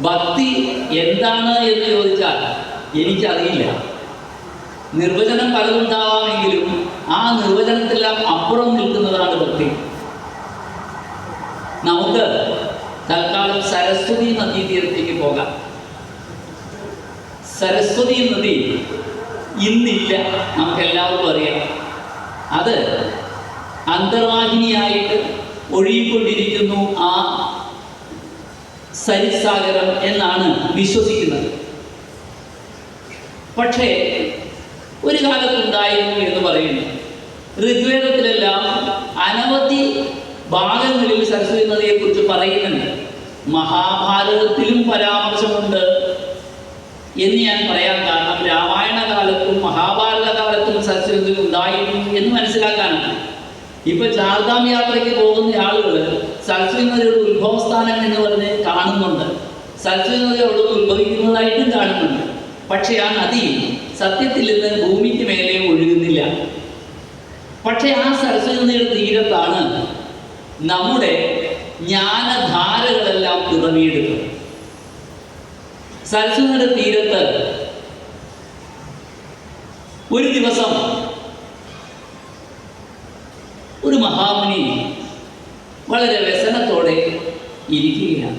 ഭക്തി എന്താണ് എന്ന് ചോദിച്ചാൽ എനിക്കറിയില്ല. നിർവചനം പലതുണ്ടാവാമെങ്കിലും ആ നിർവചനത്തിലെല്ലാം അപ്പുറം നിൽക്കുന്നതാണ് ഭക്തി. നമുക്ക് തൽക്കാലം സരസ്വതി നദീ തീരത്തേക്ക് പോകാം. സരസ്വതി നദി ഇന്നില്ല. നമുക്കെല്ലാവർക്കും അറിയാം. അത് അന്തർവാഹിനിയായിട്ട് ഒഴുകിക്കൊണ്ടിരിക്കുന്നു ആ സരിസാഗരം എന്നാണ് വിശ്വസിക്കുന്നത്. പക്ഷേ ഒരു കാലത്തുണ്ടായിരുന്നു എന്ന് പറയുന്നു. ഋഗ്വേദത്തിലെല്ലാം അനവധി ഭാഗങ്ങളിൽ സരസ്വതി നദിയെക്കുറിച്ച് പറയുന്നുണ്ട്. മഹാഭാരതത്തിലും പരാമർശമുണ്ട് എന്ന് ഞാൻ പറയാൻ കാരണം രാമായണ കാലത്തും മഹാഭാരത കാലത്തും സരസ്വതി ഉണ്ടായിരുന്നു എന്ന് മനസ്സിലാക്കാനാണ്. ഇപ്പൊ ചാർധാം യാത്രയ്ക്ക് പോകുന്ന ആളുകൾ സരസ്വതി നദിയുടെ ഉത്ഭവസ്ഥാനം എന്ന് പറഞ്ഞ് കാണുന്നുണ്ട്. സരസ്വതി നദി അവിടെ ഉത്ഭവിക്കുന്നതായിട്ടും കാണുന്നുണ്ട്. പക്ഷെ ആ നദി സത്യത്തിൽ നിന്ന് ഭൂമിക്ക് മേലെ ഒഴുകുന്നില്ല. പക്ഷെ ആ സരസ്വതി നദിയുടെ തീരത്താണ് നമ്മുടെ ജ്ഞാനധാരകളെല്ലാം പിറവിയെടുക്കുന്നത് സരസ്വതിയുടെ തീരത്ത് ഒരു ദിവസം ഒരു മഹാമുനി വളരെ വ്യസനത്തോടെ ഇരിക്കുകയാണ്.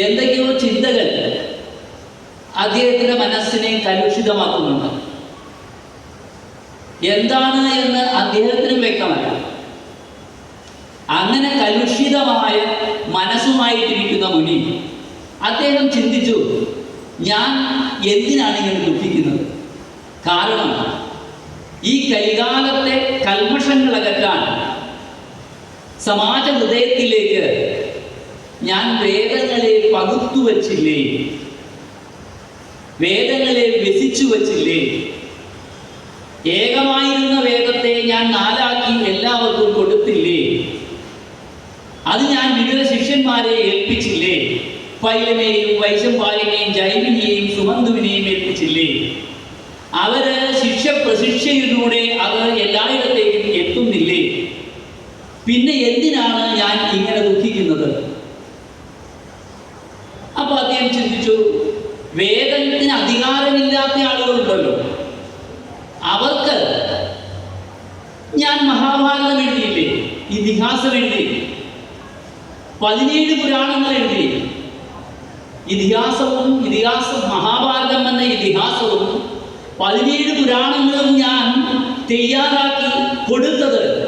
എന്തൊക്കെയോ ചിന്തകൾ അദ്ദേഹത്തിന്റെ മനസ്സിനെ കലുഷിതമാക്കുന്നുണ്ട്. എന്താണ് എന്ന് അദ്ദേഹത്തിനും വ്യക്തമല്ല. അങ്ങനെ കലുഷിതമായ മനസ്സുമായിട്ടിരിക്കുന്ന മുനി അദ്ദേഹം ചിന്തിച്ചു ഞാൻ എന്തിനാണ് ഇങ്ങനെ ദുഃഖിക്കുന്നത്? കാരണം ഈ കൈകാലത്തെ കൽമഷങ്ങൾ അകറ്റാൻ സമാജ ഹൃദയത്തിലേക്ക് ഞാൻ വേദങ്ങളെ പകുത്തു വച്ചില്ലേ? വേദങ്ങളെ വ്യസിച്ചു വച്ചില്ലേ? ഏകമായിരുന്ന വേദത്തെ ഞാൻ നാലാക്കി എല്ലാവർക്കും കൊടുത്തില്ലേ? അത് ഞാൻ വിവിധ ശിഷ്യന്മാരെ ഏൽപ്പിച്ചില്ലേ? പൈലനെയും വൈശംപാലിനെയും ജൈവിനെയും സുമന്തുവിനെയും ഏൽപ്പിച്ചില്ലേ? അവർ ശിക്ഷ പ്രശിക്ഷയിലൂടെ അത് എത്തുന്നില്ലേ പിന്നെ എന്തിനാണ് ഞാൻ ഇങ്ങനെ ദുഃഖിക്കുന്നത്? അപ്പൊ അദ്ദേഹം ചിന്തിച്ചു വേദത്തിന് അധികാരമില്ലാത്ത ആളുകളുണ്ടല്ലോ. അവർക്ക് ഞാൻ മഹാഭാരതം എഴുതിയില്ലേ ഇതിഹാസം എഴുതി. പതിനേഴ് പുരാണങ്ങൾ എഴുതി. ഇതിഹാസവും ഇതിഹാസം മഹാഭാരതം എന്ന ഇതിഹാസവും പതിനേഴ് പുരാണങ്ങളും ഞാൻ തയ്യാറാക്കി കൊടുത്തത്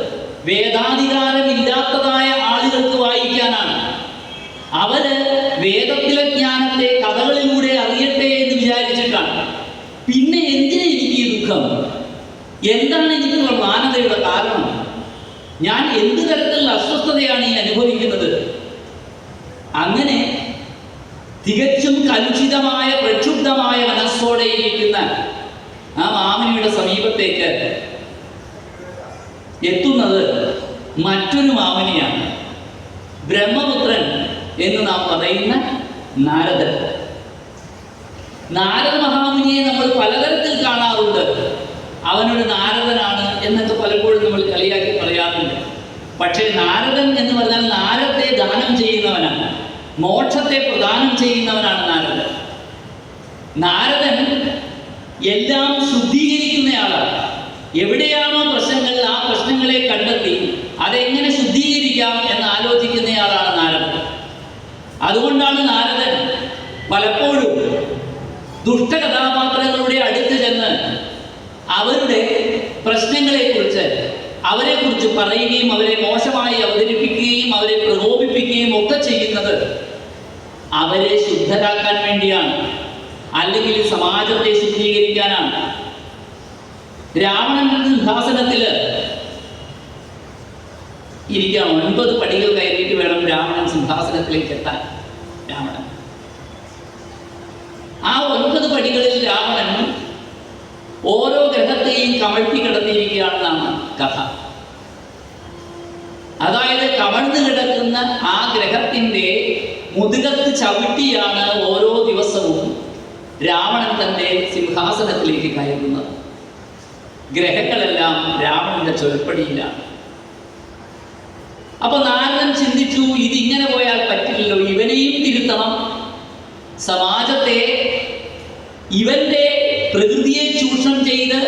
വേദാധികാരമില്ലാത്തതായ ആളുകൾക്ക് വായിക്കാനാണ്. അവർ വേദത്തിലെ ജ്ഞാനത്തെ കഥകളിലൂടെ അറിയട്ടെ എന്ന് വിചാരിച്ചിട്ടാണ്. പിന്നെ എന്തിനാ എനിക്ക് ഈ ദുഃഖം? എന്താണ് എനിക്കുള്ള മാനതയുടെ കാരണം? ഞാൻ എന്ത് തരത്തിലുള്ള അസ്വസ്ഥതയാണ് ഈ അനുഭവിക്കുന്നത്? അങ്ങനെ തികച്ചും കലുഷിതമായ പ്രക്ഷുബ്ധമായ മനസ്സോടെ ഇരിക്കുന്ന ആ മാമനിയുടെ സമീപത്തേക്ക് എത്തുന്നത് മറ്റൊരു മാമനിയാണ്. ബ്രഹ്മപുത്രൻ എന്ന് നാം പറയുന്ന നാരദൻ. നാരദ മഹാമുനിയെ നമ്മൾ പലതരത്തിൽ കാണാറുണ്ട്. അവനൊരു നാരദനാണ് എന്നൊക്കെ പലപ്പോഴും നമ്മൾ കളിയാക്കി പറയാറുണ്ട്. പക്ഷേ നാരദൻ എന്ന് പറഞ്ഞാൽ നാരത്തെ ദാനം ചെയ്യുന്നവനാണ്. മോക്ഷത്തെ പ്രദാനം ചെയ്യുന്നവനാണ് നാരദൻ. നാരദൻ എല്ലാം ശുദ്ധീകരിക്കുന്നയാളാണ്. എവിടെയാണോ പ്രശ്നങ്ങൾ ആ പ്രശ്നങ്ങളെ കണ്ടെത്തി അതെങ്ങനെ ശുദ്ധീകരിക്കാം എന്ന് ആലോചിക്കുന്നയാളാണ് നാരദൻ. അതുകൊണ്ടാണ് നാരദൻ പലപ്പോഴും ദുഷ്ടകഥാപാത്രങ്ങളുടെ അടുത്ത് ചെന്ന് അവരുടെ പ്രശ്നങ്ങളെക്കുറിച്ച് അവരെക്കുറിച്ച് പറയുകയും അവരെ മോശമായി അവതരിപ്പിക്കുകയും അവരെ പ്രകോപിപ്പിക്കുകയും ഒക്കെ ചെയ്യുന്നത് അവരെ ശുദ്ധരാക്കാൻ വേണ്ടിയാണ് അല്ലെങ്കിൽ സമാജത്തെ ശുദ്ധീകരിക്കാനാണ്. രാവണന്റെ സിംഹാസനത്തിൽ ഇരിക്കാൻ ഒൻപത് പടികൾ കയറിയിട്ട് വേണം രാവണൻ സിംഹാസനത്തിലേക്ക് എത്താൻ. രാവണൻ. ആ ഒൻപത് പടികളിൽ രാവണൻ ഓരോ ഗ്രഹത്തെയും കമഴ്ത്തി കിടന്നിരിക്കുകയാണെന്നാണ് കഥ. അതായത് കമഴ്ന്നു കിടക്കുന്ന ആ ഗ്രഹത്തിന്റെ മുതുകത്ത് ചവിട്ടിയാണ് ഓരോ ദിവസവും രാവണൻ തന്റെ സിംഹാസനത്തിലേക്ക് കയറുന്നത്. ഗ്രഹങ്ങളെല്ലാം രാവണന്റെ ചൊൽപ്പടിയിലാണ്. അപ്പൊ നാരദൻ ചിന്തിച്ചു ഇത് ഇങ്ങനെ പോയാൽ പറ്റില്ലല്ലോ. ഇവനെയും തിരുത്തണം. സമാജത്തെ ഇവന്റെ പ്രകൃതിയെ ചൂഷണം ചെയ്ത്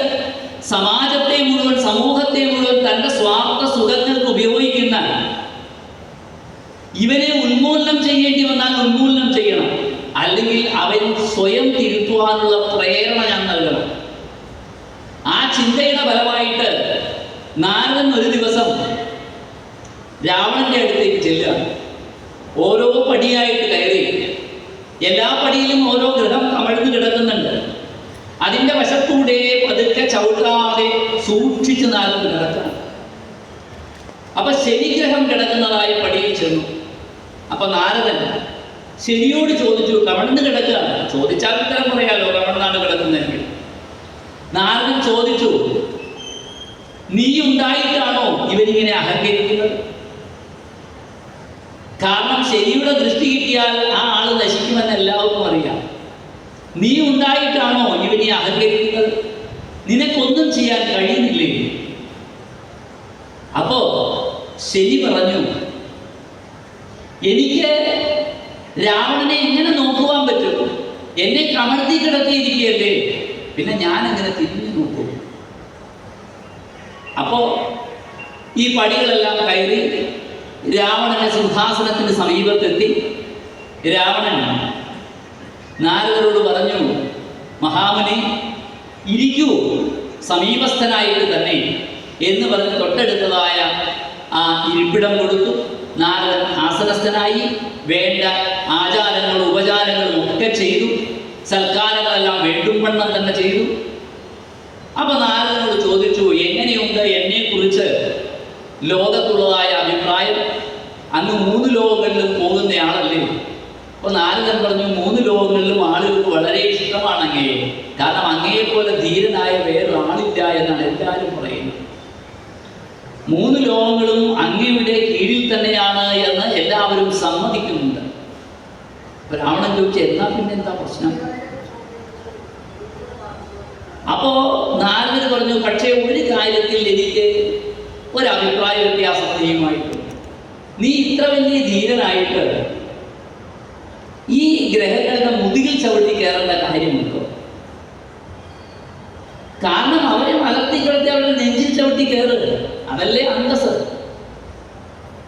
സമാജത്തെ മുഴുവൻ സമൂഹത്തെ മുഴുവൻ തന്റെ സ്വാർത്ഥ സുഖങ്ങൾക്ക് ഉപയോഗിക്കുന്ന ഇവനെ ഉന്മൂലനം ചെയ്യേണ്ടി വന്നാൽ ഉന്മൂലനം ചെയ്യണം. അല്ലെങ്കിൽ അവൻ സ്വയം തിരുത്തുവാനുള്ള പ്രേരണ ഞാൻ നൽകണം. ആ ചിന്തയുടെ ഫലമായിട്ട് നാരദൻ ഒരു ദിവസം രാവണന്റെ അടുത്തേക്ക് ചെല്ലുക. ഓരോ പടിയായിട്ട് കയറി എല്ലാ പടിയിലും ഓരോ ഗ്രഹം കമഴ്ന്നു കിടക്കുന്നുണ്ട്. അതിന്റെ വശത്തൂടെ പതുക്കെ ചവിട്ടാതെ സൂക്ഷിച്ചു നാലും കിടക്കണം അപ്പൊ ശനിഗ്രഹം കിടക്കുന്നതായ പടിയിൽ ചെന്നു. അപ്പൊ നാരദൻ ശനിയോട് ചോദിച്ചു കമഴ്ന്ന് കിടക്കുകയാണ് ചോദിച്ചാൽ ഉത്തരം പറയാലോ കമഴ്ന്നാണ് കിടക്കുന്നതെങ്കിൽ. നാരദൻ ചോദിച്ചു നീ ഉണ്ടായിട്ടാണോ ഇവരിങ്ങനെ അഹങ്കരിക്കുന്നത്? കാരണം ശരിയുടെ ദൃഷ്ടി കിട്ടിയാൽ ആ ആൾ നശിക്കുമെന്ന് എല്ലാവർക്കും അറിയാം. നീ ഉണ്ടായിട്ടാണോ ഇവനെ അഹങ്കരിക്കുന്നത്? നിനക്കൊന്നും ചെയ്യാൻ കഴിയുന്നില്ലേ? അപ്പോ ശരി പറഞ്ഞു എനിക്ക് രാവണനെ എങ്ങനെ നോക്കുവാൻ പറ്റും? എന്നെ കമഴ്ത്തി കിടത്തിയിരിക്കുകയല്ലേ പിന്നെ ഞാൻ അങ്ങനെ തിരിഞ്ഞു നോക്കും? അപ്പോ ഈ പടികളെല്ലാം കയറി രാവണന്റെ സിംഹാസനത്തിന് സമീപത്തെത്തി. രാവണൻ നാരദരോട് പറഞ്ഞു മഹാമുനി ഇരിക്കൂ. സമീപസ്ഥനായിട്ട് തന്നെ. എന്ന് പറഞ്ഞ് തൊട്ടടുത്തതായ ആ ഇരിപ്പിടം കൊടുത്തു. നാരദൻ ആസനസ്ഥനായി വേണ്ട ആചാരങ്ങളും ഉപചാരങ്ങളും ഒക്കെ ചെയ്തു. സൽക്കാരങ്ങളെല്ലാം വേണ്ടും വണ്ണം തന്നെ ചെയ്തു. അപ്പൊ നാരദനോട് ചോദിച്ചു എങ്ങനെയുണ്ട് എന്നെ കുറിച്ച് ലോകത്തുള്ളതായ അഭിപ്രായം അങ്ങ് മൂന്ന് ലോകങ്ങളിലും പോകുന്നയാളല്ലേ അപ്പൊ നാരദൻ പറഞ്ഞു മൂന്ന് ലോകങ്ങളിലും ആളുകൾക്ക് വളരെ ഇഷ്ടമാണെങ്കിൽ കാരണം അങ്ങയെ പോലെ ധീരനായ വേറൊരാളില്ല എന്നാണ് എല്ലാവരും പറയുന്നത്. മൂന്ന് ലോകങ്ങളും അങ്ങയുടെ കീഴിൽ തന്നെയാണ് എന്ന് എല്ലാവരും സമ്മതിക്കുന്നുണ്ട്. ബ്രാഹ്മണൻ ചോദിച്ച എന്നാ പിന്നെ എന്താ പ്രശ്നം? അപ്പോ നാരദർ പറഞ്ഞു പക്ഷേ ഒരു കാര്യത്തിൽ എനിക്ക് ഒരു അഭിപ്രായ വ്യത്യാസം നീയുമായിട്ടുണ്ട്. നീ ഇത്ര വലിയ ധീരനായിട്ട് ഗ്രഹങ്ങളുടെ മുതുകിൽ ചവിട്ടി കയറേണ്ട കാര്യമുണ്ടോ കാരണം അവരെ വളർത്തി കിടത്തി അവരുടെ നെഞ്ചിൽ ചവിട്ടി കയറുക അതല്ലേ അന്തസ്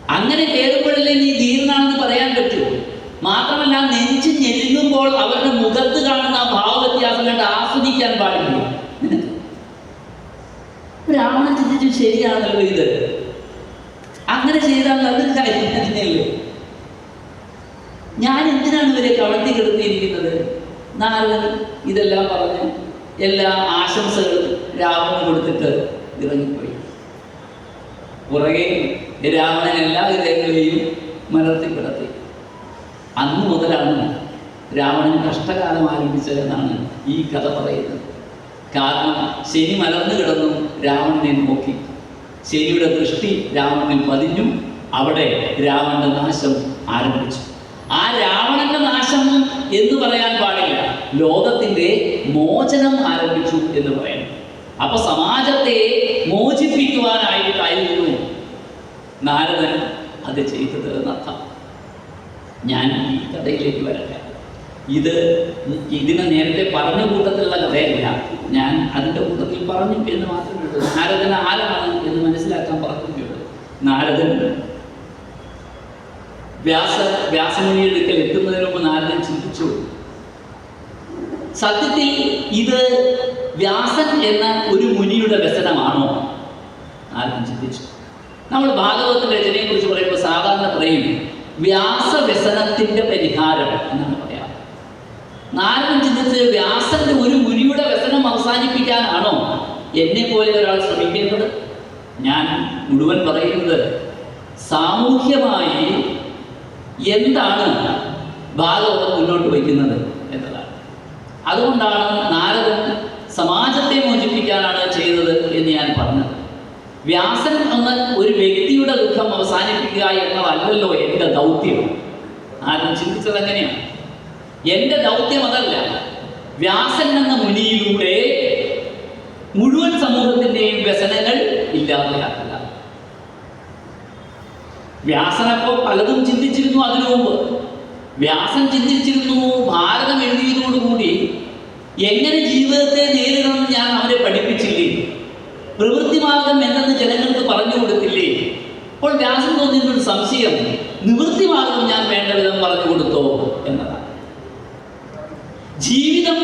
അങ്ങനെ കയറുമ്പോഴല്ലേ നീ ധീരനാണെന്ന് പറയാൻ പറ്റൂ. മാത്രമല്ല നെഞ്ച് ഞെരുങ്ങുമ്പോൾ അവരുടെ മുഖത്ത് കാണുന്ന ആ ഭാവവ്യത്യാസം കണ്ട് ആസ്വദിക്കാൻ പാടില്ല. നിനക്ക് ചിന്തിച്ചു ശരിയാണല്ലോ ഇത്. അങ്ങനെ ചെയ്താൽ നല്ലൊരു കാര്യം തന്നെയല്ലേ ഞാൻ എന്തിനാണ് ഇവരെ കളത്തി കിടത്തിയിരിക്കുന്നത്? നാരദൻ ഇതെല്ലാം പറഞ്ഞ് എല്ലാ ആശംസകളും രാവണന് കൊടുത്തിട്ട് ഇറങ്ങിപ്പോയി. പുറകെ രാവണൻ എല്ലാ വിധങ്ങളെയും മലർത്തി കിടത്തി. അന്ന് മുതലാണ് രാവണൻ കഷ്ടകാലം ആരംഭിച്ചതെന്നാണ് ഈ കഥ പറയുന്നത്. കാരണം ശനി മലർന്നു കിടന്നു രാവണനെ നോക്കി. ശനിയുടെ ദൃഷ്ടി രാവണനിൽ പതിഞ്ഞു. അവിടെ രാവണന്റെ നാശം ആരംഭിച്ചു. ആ രാവണന്റെ നാശം എന്ന് പറയാൻ പാടില്ല. ലോകത്തിന്റെ മോചനം ആരംഭിച്ചു എന്ന് പറയണം അപ്പൊ സമാജത്തെ മോചിപ്പിക്കുവാനായിട്ടായിരുന്നു നാരദൻ അത് ചെയ്തത് എന്നർത്ഥം. ഞാൻ ഈ കഥയിലേക്ക് വരട്ടെ. ഇത് ഇതിനെ നേരത്തെ പറഞ്ഞ കൂട്ടത്തിലുള്ള കഥയല്ല. ഞാൻ അതിന്റെ കൂട്ടത്തിൽ പറഞ്ഞു എന്ന് മാത്രമേ ഉള്ളൂ. നാരദൻ ആരാണ് എന്ന് മനസ്സിലാക്കാൻ പറഞ്ഞുള്ളൂ നാരദൻ വ്യാസ വ്യാസമുനിയെടുക്കൽ എത്തുന്നതിന് മുമ്പ് നാരദൻ ചിന്തിച്ചു. സത്യത്തിൽ ഇത് വ്യാസൻ എന്ന ഒരു മുനിയുടെ വ്യസനമാണോ? നാരദൻ ചിന്തിച്ചു. നമ്മൾ ഭാഗവതത്തിന്റെ രചനയെ കുറിച്ച് പറയുമ്പോൾ സാധാരണ പറയും വ്യാസ വ്യസനത്തിന്റെ പരിഹാരം എന്നാണ് പറയാം നാരദൻ ചിന്തിച്ച് വ്യാസന്റെ ഒരു മുനിയുടെ വ്യസനം അവസാനിപ്പിക്കാനാണോ? എന്നെ പോലെ ഒരാൾ ശ്രമിക്കേണ്ടത്? ഞാൻ മുഴുവൻ പറയുന്നത് സാമൂഹ്യമായി എന്താണ് ഭാഗവതം മുന്നോട്ട് വയ്ക്കുന്നത് എന്നതാണ്. അതുകൊണ്ടാണ് നാരദൻ സമാജത്തെ മോചിപ്പിക്കാനാണ് ചെയ്തത് എന്ന് ഞാൻ പറഞ്ഞത്. വ്യാസൻ എന്ന ഒരു വ്യക്തിയുടെ ദുഃഖം അവസാനിപ്പിക്കുക എന്നതല്ലല്ലോ എന്റെ ദൗത്യം. ആരും ചിന്തിച്ചത് എങ്ങനെയാണ്? എന്റെ ദൗത്യം അതല്ല. വ്യാസൻ എന്ന മുനിയിലൂടെ മുഴുവൻ സമൂഹത്തിന്റെയും വ്യസനങ്ങൾ ഇല്ലാതെയാക്കുക വ്യാസനപ്പോ പലതും ചിന്തിച്ചിരുന്നു അതിനു മുമ്പ്. വ്യാസൻ ചിന്തിച്ചിരുന്നു ഭാരതം എഴുതിയതോടുകൂടി എങ്ങനെ ജീവിതത്തെ നേരിടണമെന്ന് ഞാൻ അവരെ പഠിപ്പിച്ചില്ലേ? പ്രവൃത്തി മാർഗം എന്തെന്ന് ജനങ്ങൾക്ക് പറഞ്ഞു കൊടുത്തില്ലേ? അപ്പോൾ വ്യാസൻ തോന്നിയൊരു സംശയം നിവൃത്തി മാർഗം ഞാൻ വേണ്ട വിധം പറഞ്ഞു കൊടുത്തോ എന്നതാണ്. ജീവിതം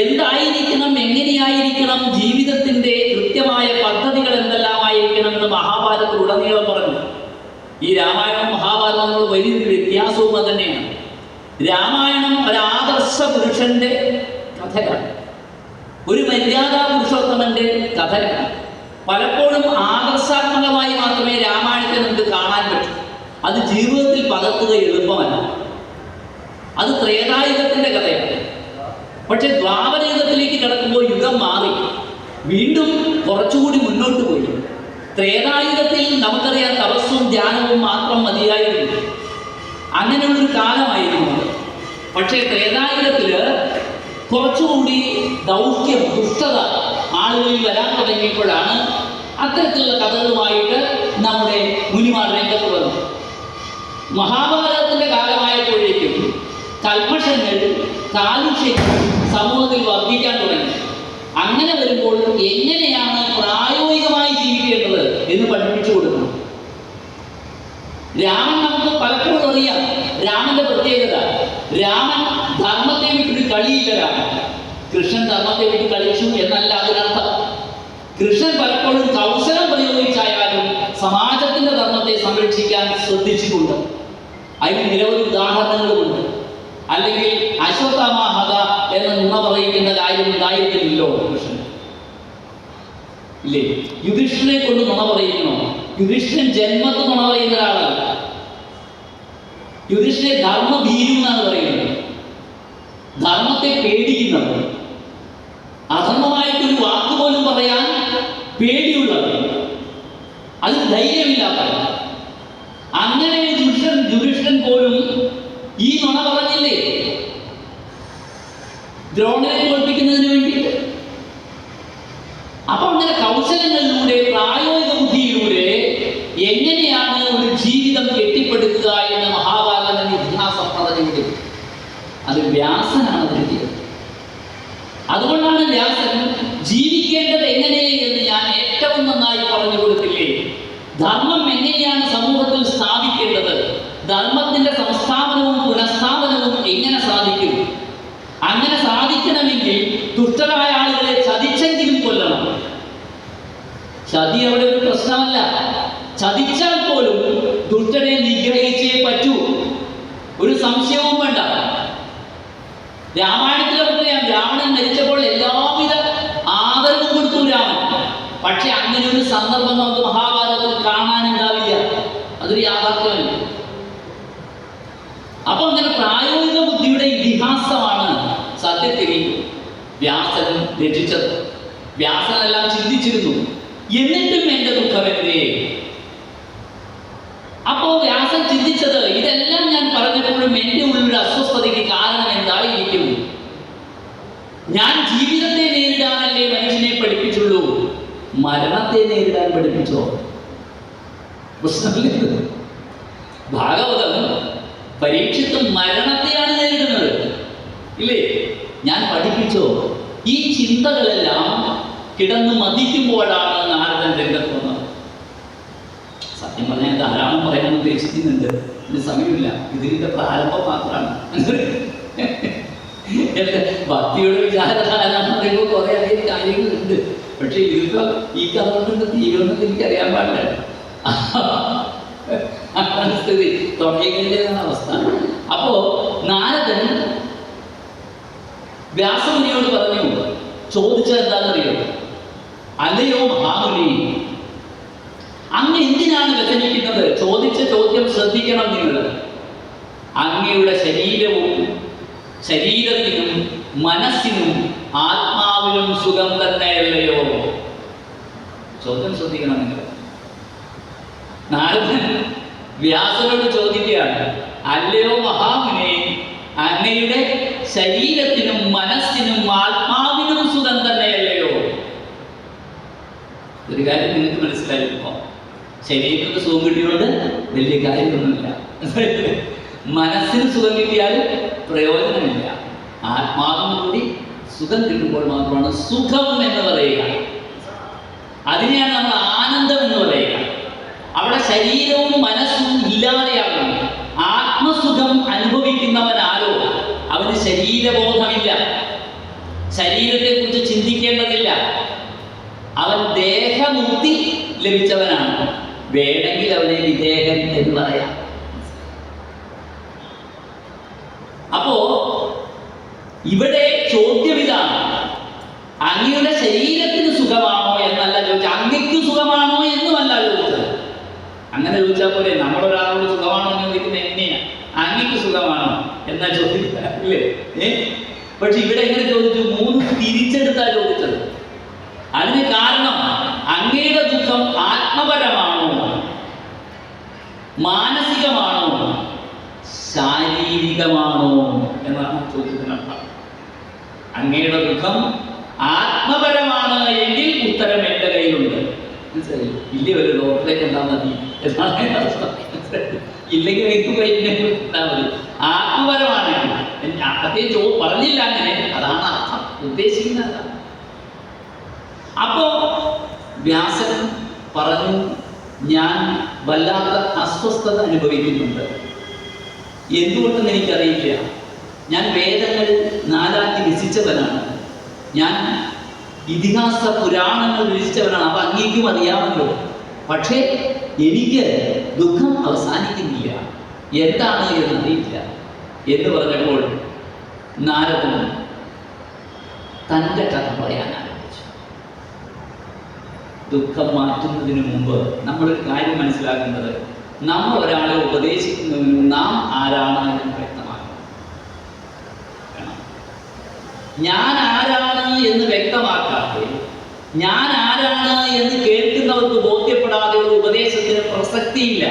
എന്തായിരിക്കണം എങ്ങനെയായിരിക്കണം ജീവിതത്തിന്റെ കൃത്യമായ പദ്ധതികൾ എന്തെല്ലാമായിരിക്കണം എന്ന് മഹാഭാരതത്തിൽ ഉടനീളം പറഞ്ഞു. ഈ രാമായണം മഹാഭാരതം നമ്മൾ വലിയൊരു വ്യത്യാസവും അത് തന്നെയാണ്. രാമായണം ഒരു ആദർശ പുരുഷന്റെ കഥയാണ്. ഒരു മര്യാദാ പുരുഷോത്തമന്റെ കഥയാണ്. പലപ്പോഴും ആദർശാത്മകമായി മാത്രമേ രാമായണത്തെ നമുക്ക് കാണാൻ പറ്റൂ. അത് ജീവിതത്തിൽ പകർത്തുക എളുപ്പമല്ല. അത് ത്രേതായുഗത്തിന്റെ കഥയാണ്. പക്ഷെ ദ്വാപരയുഗത്തിലേക്ക് കിടക്കുമ്പോൾ യുഗം മാറി. വീണ്ടും കുറച്ചുകൂടി മുന്നോട്ട് പോയി. ത്രേതായുഗത്തിൽ നമുക്കറിയാം തപസ്സും ധ്യാനവും മാത്രം മതിയായിരുന്നു. അങ്ങനെയുള്ളൊരു കാലമായിരുന്നു അത്. പക്ഷേ ത്രേതായുഗത്തിൽ കുറച്ചുകൂടി ദൗത്യം ദുഷ്ടത ആളുകളിൽ വരാൻ തുടങ്ങിയപ്പോഴാണ് അത്തരത്തിലുള്ള കഥകളുമായിട്ട് നമ്മുടെ മുനിമാർ രംഗത്ത് വന്നു മഹാഭാരതത്തിന്റെ കാലമായപ്പോഴേക്കും കൽമഷങ്ങൾ കാലുഷ്യങ്ങൾ സമൂഹത്തിൽ വർദ്ധിക്കാൻ തുടങ്ങി. അങ്ങനെ വരുമ്പോൾ എങ്ങനെയാണ് എന്ന് പഠിപ്പിച്ചു കൊടുക്കണം. രാമൻ നമുക്ക് പലപ്പോഴും അറിയാം. രാമന്റെ പ്രത്യേകത രാമൻ ധർമ്മത്തെ വിട്ടൊരു കളിയില്ല രാമൻ. കൃഷ്ണൻ ധർമ്മത്തെ വിട്ട് കളിച്ചു എന്നല്ല അതിനർത്ഥം. കൃഷ്ണൻ പലപ്പോഴും കൗശലം പ്രയോഗിച്ചായാലും സമാജത്തിന്റെ ധർമ്മത്തെ സംരക്ഷിക്കാൻ ശ്രദ്ധിച്ചിട്ടുണ്ട്. അതിന് നിരവധി ഉദാഹരണങ്ങളുമുണ്ട്. അല്ലെങ്കിൽ അശ്വത്ഥമാഹത എന്ന് നുണ പറയിക്കുന്ന കാര്യം ഉണ്ടായിരുന്നില്ലല്ലോ കൃഷ്ണൻ. ഇല്ലേ? യുധിഷ്ഠനെ കൊണ്ട് നുണ പറയിക്കണോ? യുധിഷ്ഠിരൻ ജന്മത്ത് നുണ പറയുന്ന ഒരാളാണ് യുധിഷ്ഠിരെ ധർമ്മഭീരു എന്നാണ് പറയുന്നത്. ധർമ്മത്തെ പേടിക്കുന്നത് അധർമ്മമായിട്ടൊരു വാക്ക് പോലും പറയാൻ പേടിയുള്ളത് അത് ധൈര്യമില്ലാത്തവർ അങ്ങനെ യുധിഷ്ഠൻ യുധിഷ്ഠൻ പോലും ഈ നുണ പറഞ്ഞില്ലേ ദ്രോണരെ തോൽപ്പിക്കുന്നതിന് വേണ്ടിയിട്ട് അപ്പൊ അങ്ങനെ കൗശലങ്ങളിലൂടെ പ്രായോഗിക ബുദ്ധിയിലൂടെ എങ്ങനെയാണ് ഒരു ജീവിതം കെട്ടിപ്പടുക്കുക എന്ന് മഹാഭാരതം എന്ന ഇതിഹാസം പറഞ്ഞുകൊണ്ട് അത് വ്യാസനാണ് എഴുതിയത് അതുകൊണ്ടാണ് വ്യാസൻ ജീവിക്കേണ്ടത് എങ്ങനെ എന്ന് ഞാൻ ഏറ്റവും നന്നായി പറഞ്ഞു കൊടുത്തില്ലേ ധർമ്മം എങ്ങനെയാണ് സമൂഹത്തിൽ സ്ഥാപിക്കേണ്ടത് ധർമ്മത്തിന്റെ സംസ്ഥാപനവും പുനഃസ്ഥാപനവും എങ്ങനെ സാധിക്കും അങ്ങനെ സാധിക്കണമെങ്കിൽ ദുഷ്ടരായ ആളുകളെ ചതിച്ചെങ്കിലും കൊല്ലണം. ചതി അവിടെ ഒരു പ്രശ്നമല്ല. ചതിച്ചാൽ പോലും ദുഷ്ടനെ നിഗ്രഹിച്ചേ പറ്റൂ. ഒരു സംശയവും വേണ്ട. രാമായണത്തിൽ നമുക്കറിയാം രാവണൻ മരിച്ചപ്പോൾ എല്ലാവിധ ആദരവും കൊടുത്തു രാമൻ. പക്ഷെ അങ്ങനെ ഒരു സന്ദർഭം നമുക്ക് മഹാഭാരതത്തിൽ കാണാനുണ്ടാവില്ല അതൊരു യാഥാർത്ഥ്യമല്ല. അപ്പൊ അങ്ങനെ പ്രായോഗിക വ്യാസൻ രചിച്ചത്. വ്യാസനെല്ലാം ചിന്തിച്ചിരുന്നു എന്നിട്ടും എന്റെ ദുഃഖമെന്തേ അപ്പോൾ അപ്പോ വ്യാസൻ ചിന്തിച്ചത് ഇതെല്ലാം ഞാൻ പറഞ്ഞപ്പോഴും എന്റെ ഉള്ളിൽ അസ്വസ്ഥതയ്ക്ക് കാരണം എന്തായിരിക്കും? ഞാൻ ജീവിതത്തെ നേരിടാനല്ലേ മനുഷ്യനെ പഠിപ്പിച്ചുള്ളൂ? മരണത്തെ നേരിടാൻ പഠിപ്പിച്ചോ? പ്രശ്നമില്ല. ഭാഗവതം പരീക്ഷിത്തും മരണത്തെയാണ് നേരിടുന്നത്. ഇല്ലേ? ഞാൻ പഠിപ്പിച്ചോ? ഈ ചിന്തകളെല്ലാം കിടന്ന് മതിക്കുമ്പോഴാണ് നാരദൻ രംഗത്ത് വന്നത് സത്യം പറഞ്ഞാൽ ധാരാളം പറയാൻ ഉദ്ദേശിക്കുന്നുണ്ട്. ഇതിന് സമയമില്ല. ഇതിന്റെ പ്രാരംഭം മാത്രമാണ്. ഭക്തിയുടെ വിചാരധാരാന്ന് പറയുമ്പോൾ കുറെ അധികം കാര്യങ്ങളുണ്ട്. പക്ഷെ ഇതിപ്പോ ഈ കഥ കൊണ്ട് തീരുമെന്ന് എനിക്കറിയാൻ പാടില്ല. അതാണ് സ്ഥിതി. തുടങ്ങിയതിന്റെതാണ് അവസ്ഥ. അപ്പോ നാരദൻ വ്യാസമുനിയോട് പറഞ്ഞു ചോദിച്ചത് എന്താണെന്നറിയോ? അല്ലയോ മഹാമുനി അങ്ങ് എന്തിനാണ് വ്യസനിക്കുന്നത് ചോദിച്ച ചോദ്യം ശ്രദ്ധിക്കണം നിങ്ങൾ. അങ്ങയുടെ ശരീരവും ശരീരത്തിനും മനസ്സിനും ആത്മാവിനും സുഖം തന്നെയല്ലയോ? ചോദ്യം ശ്രദ്ധിക്കണം നിങ്ങൾ. നാരദൻ വ്യാസനോട് ചോദിക്കുകയാണ് അല്ലയോ മഹാമുനെ അങ്ങയുടെ ശരീരത്തിനും മനസ്സിനും ആത്മാവിനും സുഖം തന്നെയല്ലയോ ഒരു കാര്യം നിങ്ങൾക്ക് മനസ്സിലായിപ്പോ ശരീരത്തിന് സുഖം കിട്ടിയോണ്ട് വലിയ കാര്യമൊന്നുമില്ല. മനസ്സിന് സുഖം കിട്ടിയാൽ പ്രയോജനമില്ല. ആത്മാവിന് കൂടി സുഖം കിട്ടുമ്പോൾ മാത്രമാണ് സുഖം എന്ന് പറയുക. അതിനെയാണ് നമ്മൾ ആനന്ദം എന്ന് പറയുക. അവിടെ ശരീരവും മനസ്സും ഇല്ലാതെയാകുന്നു. ആത്മസുഖം അനുഭവിക്കുന്നവനാരോ? അവന് ശരീരബോധമില്ല. ശരീരത്തെ കുറിച്ച് ചിന്തിക്കേണ്ടതില്ല. അവൻ ദേഹമുക്തി ലഭിച്ചവനാണ്. വേണമെങ്കിൽ അവനെ വിദേഹൻ എന്ന് പറയാം. അപ്പോ ഇവിടെ ചോദ്യം ഇതാണ്. അങ്ങയുടെ ശരീരത്തിന് സുഖമാണോ എന്നല്ല ചോദിച്ചത്. അങ്ങയ്ക്ക് സുഖമാണോ എന്നുമല്ല ചോദിച്ചത്. അങ്ങനെ ചോദിച്ചാൽ പോലെ നമ്മളൊരാളോട് സുഖമാണോ എന്ന് ചോദിക്കുന്നത് എങ്ങനെയാ? അങ്ങയ്ക്ക് സുഖമാണോ എന്നാ ചോദിക്കുക ഇല്ലേ ഏ? പക്ഷെ ഇവിടെ എങ്ങനെ ചോദിച്ചു? മൂന്ന് തിരിച്ചെടുത്താ ചോദിച്ചത്. അതിന് കാരണം അങ്ങയുടെ ദുഃഖം ആത്മപരമാണോ മാനസികമാണോ? ശാരീരികമാണോ? എന്നാണ് ചോദ്യത്തിനർത്ഥം അങ്ങയുടെ ദുഃഖം ആത്മപരമാണ് എങ്കിൽ ഉത്തരം എന്റെ കയ്യിലുണ്ട്. മനസ്സിലായി ഇല്ലേ ഒരു ഡോക്ടറേക്ക് എന്താ മതി? ഇല്ലെങ്കിൽ എനിക്ക് ആത്മപരമാണെങ്കിൽ അദ്ദേഹം ചോ പറഞ്ഞില്ല അങ്ങനെ. അതാണ് അർത്ഥം. ഉദ്ദേശിക്കുന്നത്. അപ്പോ വ്യാസൻ പറഞ്ഞു ഞാൻ വല്ലാത്ത അസ്വസ്ഥത അനുഭവിക്കുന്നുണ്ട്. എന്തുകൊണ്ടെന്ന് എനിക്കറിയില്ല. ഞാൻ വേദങ്ങൾ നാലാക്കി രചിച്ചവനാണ്. ഞാൻ ഇതിഹാസ പുരാണങ്ങൾ രചിച്ചവനാണ്. അപ്പം അങ്ങേക്കും അറിയാമല്ലോ. പക്ഷേ എനിക്ക് ദുഃഖം അവസാനിക്കുന്നില്ല. എന്താണ് എന്നറിയില്ല. എന്ന് പറഞ്ഞപ്പോൾ നാരദൻ തന്റെ കഥ ആരംഭിച്ചു ദുഃഖം മാറ്റുന്നതിന് മുമ്പ് നമ്മളൊരു കാര്യം മനസ്സിലാക്കേണ്ടത് നമ്മൾ ഒരാളെ ഉപദേശിക്കുന്നതിന് നാം ആരാണ് എന്ന് വ്യക്തമാക്കണം. ഞാൻ ആരാണ് എന്ന് വ്യക്തമാക്കാതെ ഞാൻ ആരാണ് എന്ന് കേൾക്കുന്നവർക്ക് ബോധ്യപ്പെടാതെ ഒരു ഉപദേശത്തിന് പ്രസക്തിയില്ല.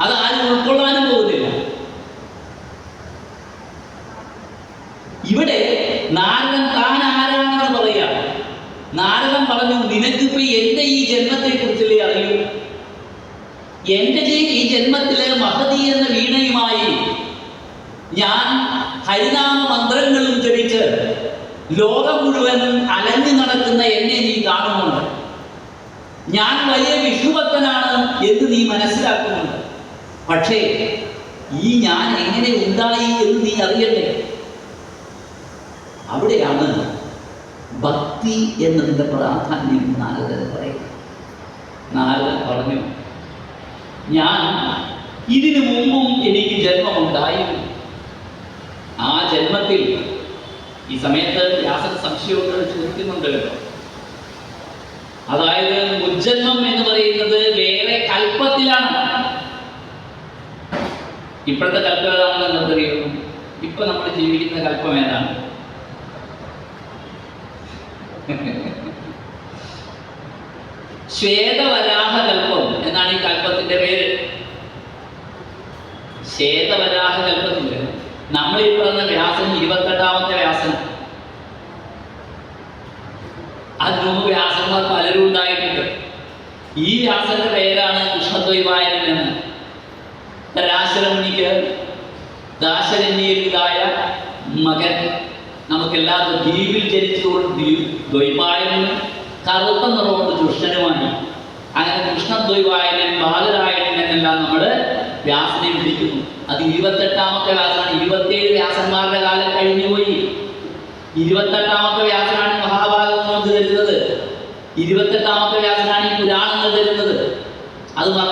അത് ആരും ഉൾക്കൊള്ളാനും പോകുന്നില്ല. ഇവിടെ നാരദൻ പറഞ്ഞു നിനക്കിപ്പോ എന്റെ ഈ ജന്മത്തെ കുറിച്ചല്ലേ അറിയൂ? എന്റെ ഈ ജന്മത്തിലെ മഹതി എന്ന വീണയുമായി ഞാൻ ഹരിനാമ മന്ത്രങ്ങളും ജപിച്ച് ലോകം മുഴുവൻ അലഞ്ഞു നടക്കുന്ന എന്നെ നീ കാണുന്നുണ്ട്. ഞാൻ വലിയ വിഷുഭക്തനാണ് എന്ന് നീ മനസ്സിലാക്കുന്നുണ്ട്. പക്ഷേ ഈ ഞാൻ എങ്ങനെ ഉണ്ടായി എന്ന് നീ അറിയണ്ടേ അവിടെയാണ് ഭക്തി എന്നതിന്റെ പ്രാധാന്യം നാരദർ പറയും. നാരദർ പറഞ്ഞു ഞാൻ ഇതിനു മുമ്പും എനിക്ക് ജന്മമുണ്ടായിരുന്നു. ആ ജന്മത്തിൽ ഈ സമയത്ത് വ്യാസൻ സംശയങ്ങൾ ചോദിക്കുന്നുണ്ട് കേട്ടോ അതായത് മുജ്ജന്മം എന്ന് പറയുന്നത് വേറെ കൽപ്പത്തിലാണ്. ഇപ്പോഴത്തെ കൽപ്പം ഏതാണെന്ന് നിങ്ങൾക്കറിയോ ഇപ്പൊ നമ്മൾ ജീവിക്കുന്ന കൽപ്പം ഏതാണ്? ശ്വേതവരാഹ കൽപ്പം എന്നാണ് ഈ കൽപ്പത്തിന്റെ പേര്. ശ്വേതവരാഹ കൽപ്പത്തിൽ നമ്മൾ ഈ പറഞ്ഞ വ്യാസം ഇരുപത്തെട്ടാമത്തെ വ്യാസം അതിനു മുമ്പ് വ്യാസന്മാർ പലരും ഉണ്ടായിട്ടുണ്ട്. ഈ വ്യാസന്റെ പേരാണ് കൃഷ്ണദ്വൈവായനൻ എന്ന് പരാശരമുനിക്ക് ദാശരണ്യയിലായ മകൻ നമുക്കെല്ലാവർക്കും ദ്വീപിൽ ജനിച്ചുകൊണ്ട് ദ്വീപ് ദ്വൈപായനും കറുത്ത നിറമുണ്ട് കൃഷ്ണനുമാണ് അങ്ങനെ കൃഷ്ണദ്വൈപായനൻ ബാലരായണൻ എന്നെല്ലാം നമ്മൾ വ്യാസനെ വിളിക്കുന്നു. അത് ഇരുപത്തെട്ടാമത്തെ വ്യാസമാണ് ഇരുപത്തേഴ് വ്യാസന്മാരുടെ കാലം കഴിഞ്ഞുപോയി ഇരുപത്തെട്ടാമത്തെ വ്യാസനാണ് മഹാഭാരതം നമുക്ക് തരുന്നത്. ഇരുപത്തെട്ടാമത്തെ വ്യാസനാണ് ഈ പുരാണങ്ങൾ തരുന്നത്. അത്